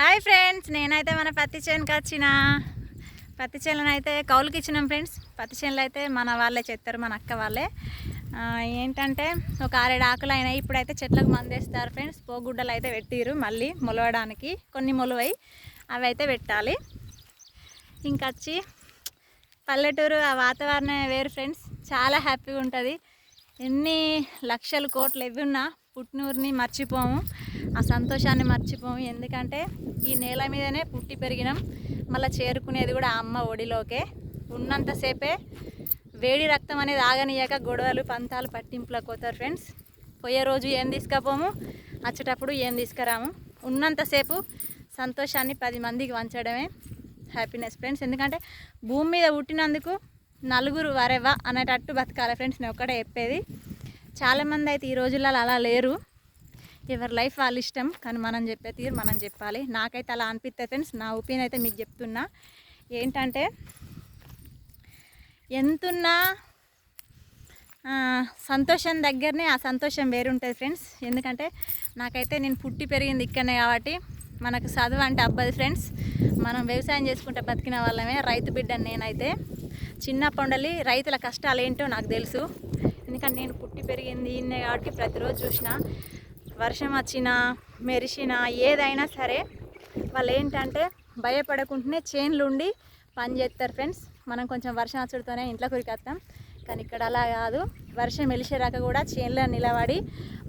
Hi friends నేనైతే మన పత్తి చేనుకి వచ్చిన. పత్తి చేనులను అయితే కౌలుకి ఇచ్చినాం ఫ్రెండ్స్. పత్తి చేనులు అయితే మన వాళ్ళే చెప్తారు మన అక్క వాళ్ళే. ఏంటంటే ఒక ఆరేడు ఆకులు అయినాయి ఇప్పుడైతే చెట్లకు మందేస్తారు ఫ్రెండ్స్. పోగుడ్డలు అయితే పెట్టిరు మళ్ళీ మొలవడానికి. కొన్ని మొలవై అవి అయితే పెట్టాలి. ఇంకొచ్చి పల్లెటూరు ఆ వాతావరణం వేరు ఫ్రెండ్స్. చాలా హ్యాపీగా ఉంటుంది ఎన్ని లక్షలు కోట్లు ఎవి ఉన్నా పుట్టినూరిని మర్చిపోము. ఆ సంతోషాన్ని మర్చిపోము. ఎందుకంటే ఈ నేల మీదనే పుట్టి పెరిగినాం. మళ్ళీ చేరుకునేది కూడా ఆ అమ్మ ఒడిలోకే. ఉన్నంతసేపే వేడి రక్తం అనేది ఆగనీయక గొడవలు పంతాలు పట్టింపులకు పోతారు ఫ్రెండ్స్ పోయే రోజు ఏం తీసుకపోము? వచ్చేటప్పుడు ఏం తీసుకురాము? ఉన్నంతసేపు సంతోషాన్ని పది మందికి వంచడమే హ్యాపీనెస్ ఫ్రెండ్స్ ఎందుకంటే భూమి మీద పుట్టినందుకు నలుగురు వరెవా అనేటట్టు బతకాలి ఫ్రెండ్స్ నేను ఒక్కడే చెప్పేది. చాలామంది అయితే ఈ రోజులలో అలా లేరు. ఎవరి లైఫ్ వాళ్ళ ఇష్టం కానీ మనం చెప్పే తీరు మనం చెప్పాలి. నాకైతే అలా అనిపిస్తుంది ఫ్రెండ్స్. నా ఒపీనియన్ అయితే మీకు చెప్తున్నా. ఏంటంటే ఎంతున్నా సంతోషం దగ్గరనే ఆ సంతోషం వేరుంటుంది ఫ్రెండ్స్. ఎందుకంటే నాకైతే నేను పుట్టి పెరిగింది ఇక్కడనే కాబట్టి మనకు చదువు అంటే అబ్బది ఫ్రెండ్స్. మనం వ్యవసాయం చేసుకుంటే బతికిన వాళ్ళమే రైతు బిడ్డని నేనైతే. చిన్నప్పటి రైతుల కష్టాలు ఏంటో నాకు తెలుసు. ఎందుకంటే నేను పుట్టి పెరిగింది ఇన్నే కాబట్టి ప్రతిరోజు చూసిన. వర్షం వచ్చినా మెరిసినా ఏదైనా సరే వాళ్ళు ఏంటంటే భయపడకుండానే చేన్లు ఉండి పని చేస్తారు ఫ్రెండ్స్. మనం కొంచెం వర్షం వచ్చుడుతోనే ఇంట్లో కురికేస్తాం కానీ ఇక్కడ అలా కాదు. వర్షం వెలిసేరాక కూడా చేన్లో నిలబడి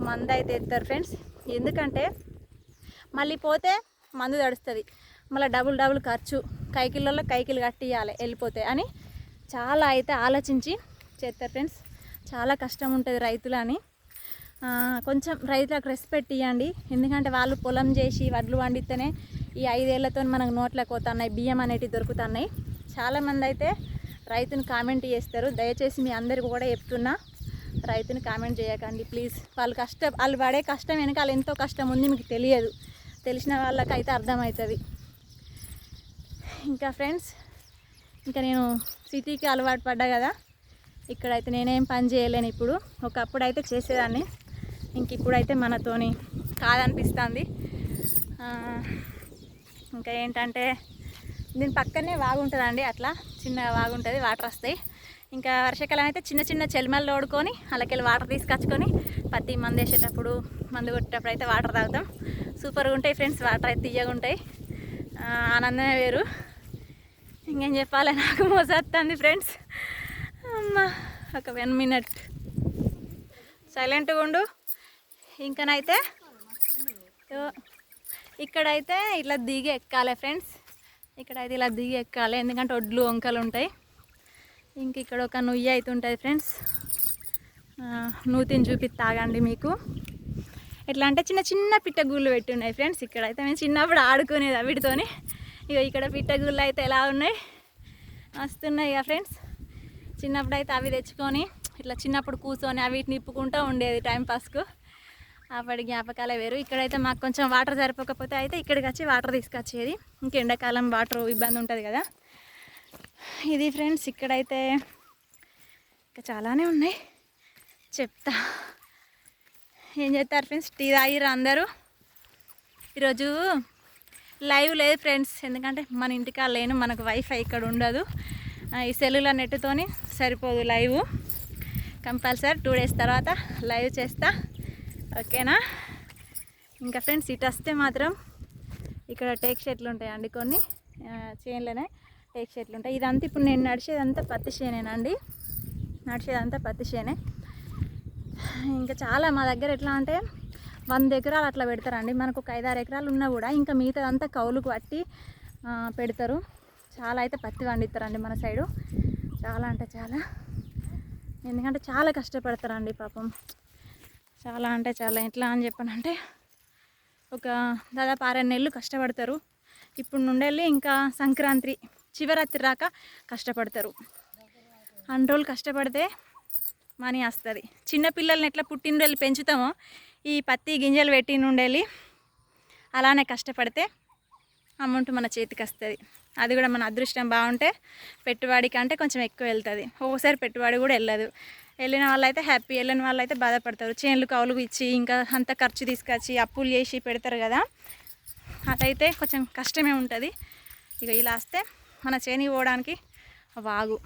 మందు అయితే ఎత్తారు ఫ్రెండ్స్. ఎందుకంటే మళ్ళీ పోతే మందు తడుస్తుంది. మళ్ళీ డబుల్ డబుల్ ఖర్చు. కైకిళ్ళలో కైకిలు కట్టియాలి వెళ్ళిపోతే అని చాలా అయితే ఆలోచించి చేస్తారు ఫ్రెండ్స్. చాలా కష్టం ఉంటుంది రైతులని. అని కొంచెం రైతులకు రెస్పెక్ట్ ఇవ్వండి ఎందుకంటే వాళ్ళు పొలం చేసి వడ్లు వండితేనే ఈ ఐదేళ్ళతో మనకు నోట్లకు పోతున్నాయి బియ్యం అనేటివి దొరుకుతున్నాయి. చాలామంది అయితే రైతుని కామెంట్ చేస్తారు. దయచేసి మీ అందరికి కూడా చెప్తున్నా రైతుని కామెంట్ చేయకండి ప్లీజ్ వాళ్ళు కష్టం వాళ్ళు పడే కష్టం వెనకాల ఎంతో కష్టం ఉంది మీకు తెలియదు. తెలిసిన వాళ్ళకైతే అర్థమవుతుంది. ఇంకా ఫ్రెండ్స్ ఇంకా నేను సిటీకి అలవాటు పడ్డా కదా. ఇక్కడైతే నేనేం పని చేయలేను ఇప్పుడు. ఒకప్పుడు అయితే చేసేదాన్ని. ఇంక ఇప్పుడైతే మనతోని కాదనిపిస్తుంది. ఇంకా ఏంటంటే దీని పక్కనే వాగుంటుందండి అట్లా చిన్నగా వాగుంటుంది వాటర్ వస్తాయి. ఇంకా వర్షాకాలం అయితే చిన్న చిన్న చెలిమలు తోడుకొని అలాకెళ్ళి వాటర్ తీసుకొచ్చుకొని పత్తి మందు వేసేటప్పుడు మందు కొట్టేటప్పుడు అయితే వాటర్ తాగుతాం. సూపర్గా ఉంటాయి ఫ్రెండ్స్ వాటర్ అయితే తీయగా ఉంటాయి. ఆనందమే వేరు. ఇంకేం చెప్పాలి? నాకు మోసేస్తుంది ఫ్రెండ్స్. అమ్మ ఒక వన్ మినిట్. సైలెంట్గా ఉండు. ఇంకనైతే ఇక్కడైతే ఇట్లా దిగి ఎక్కాలి ఫ్రెండ్స్. ఇక్కడైతే ఇలా దిగి ఎక్కాలి ఎందుకంటే ఒడ్లు వంకలు ఉంటాయి. ఇంక ఇక్కడ ఒక నుయ్యి అయితే ఉంటుంది ఫ్రెండ్స్. నూతిని చూపి తాగండి మీకు. ఎట్లా అంటే చిన్న చిన్న పిట్టగూళ్ళు పెట్టి ఉన్నాయి ఫ్రెండ్స్. ఇక్కడైతే మేము చిన్నప్పుడు ఆడుకునేది వీటితోని. ఇక ఇక్కడ పిట్టగూళ్ళు అయితే ఎలా ఉన్నాయి? వస్తున్నాయి ఇక ఫ్రెండ్స్. చిన్నప్పుడు అయితే అవి తెచ్చుకొని ఇట్లా చిన్నప్పుడు కూర్చొని అవి నిప్పుకుంటూ ఉండేది టైం పాస్కు అప్పటి జ్ఞాపకాలే వేరు. ఇక్కడైతే మాకు కొంచెం వాటర్ సరిపోకపోతే అయితే ఇక్కడికి వచ్చి వాటర్ తీసుకొచ్చేది. ఇంక ఎండాకాలం వాటర్ ఇబ్బంది ఉంటుంది కదా. ఇది ఫ్రెండ్స్ ఇక్కడైతే ఇంకా చాలానే ఉన్నాయి. చెప్తా. ఏం చేస్తారు ఫ్రెండ్స్? టీ తాగిరు అందరూ? ఈరోజు లైవ్ లేదు ఫ్రెండ్స్. ఎందుకంటే మన ఇంటికా లేను మనకు వైఫై ఇక్కడ ఉండదు. ఈ సెల్లుల నెట్తోని సరిపోదు లైవ్. కంపల్సరీ టూ డేస్ తర్వాత లైవ్ చేస్తా. ఓకేనా? ఇంకా ఫ్రెండ్స్ ఇటు వస్తే మాత్రం ఇక్కడ టేక్ షెట్లు ఉంటాయండి కొన్ని. ఆ, చేన్లోనే టేక్ షెట్లు ఉంటాయి. ఇదంతా ఇప్పుడు నేను నడిచేదంతా పత్తి చేనేనండి. నడిచేదంతా పత్తి చేనే. ఇంకా చాలా మా దగ్గర ఎట్లా అంటే వంద ఎకరాలు అట్లా పెడతారండి. మనకు ఒక ఐదారు ఎకరాలు ఉన్నా కూడా ఇంకా మిగతాదంతా కౌలుకు పట్టి పెడతారు. చాలా అయితే పత్తి పండిస్తారండి మన సైడు. చాలా అంటే చాలా. ఎందుకంటే చాలా కష్టపడతారండి పాపం. చాలా అంటే చాలా. ఎట్లా అని చెప్పానంటే ఒక దాదాపు ఆరేడు నెలలు కష్టపడతారు. ఇప్పుడు నుండెళ్ళి ఇంకా సంక్రాంతి శివరాత్రి రాక కష్టపడతారు. అన్ని రోజులు కష్టపడితే మనీ వస్తుంది. చిన్నపిల్లల్ని ఎట్లా పుట్టినరోజు పెంచుతామో ఈ పత్తి గింజలు పెట్టి నుండెళ్ళి అలానే కష్టపడితే అమౌంట్ మన చేతికి వస్తుంది. అది కూడా మన అదృష్టం బాగుంటే పెట్టుబడికి అంటే కొంచెం ఎక్కువ వెళ్తుంది. ఒకసారి పెట్టుబడి కూడా వెళ్ళదు. వెళ్ళిన వాళ్ళైతే హ్యాపీ వెళ్ళిన వాళ్ళైతే బాధపడతారు. చేన్లు కౌలుకు ఇచ్చి ఇంకా అంత ఖర్చు తీసుకొచ్చి అప్పులు చేసి పెడతారు కదా. అదైతే కొంచెం కష్టమే ఉంటుంది. ఇక ఇలా వస్తే మన చేని పోవడానికి వాగు.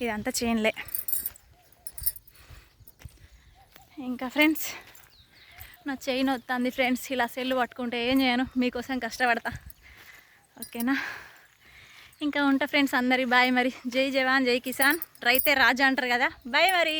ఇదంతా చేన్లే. ఇంకా ఫ్రెండ్స్ నా చైన్ వస్తుంది ఫ్రెండ్స్. ఇలా సెల్లు పట్టుకుంటే ఏం చేయను? మీకోసం కష్టపడతా. ఓకేనా? ఇంకా ఉంటా ఫ్రెండ్స్ అందరి బాయ్ మరి. జై జవాన్ జై కిసాన్. రైతే రాజా అంటారు కదా. బాయ్ మరి.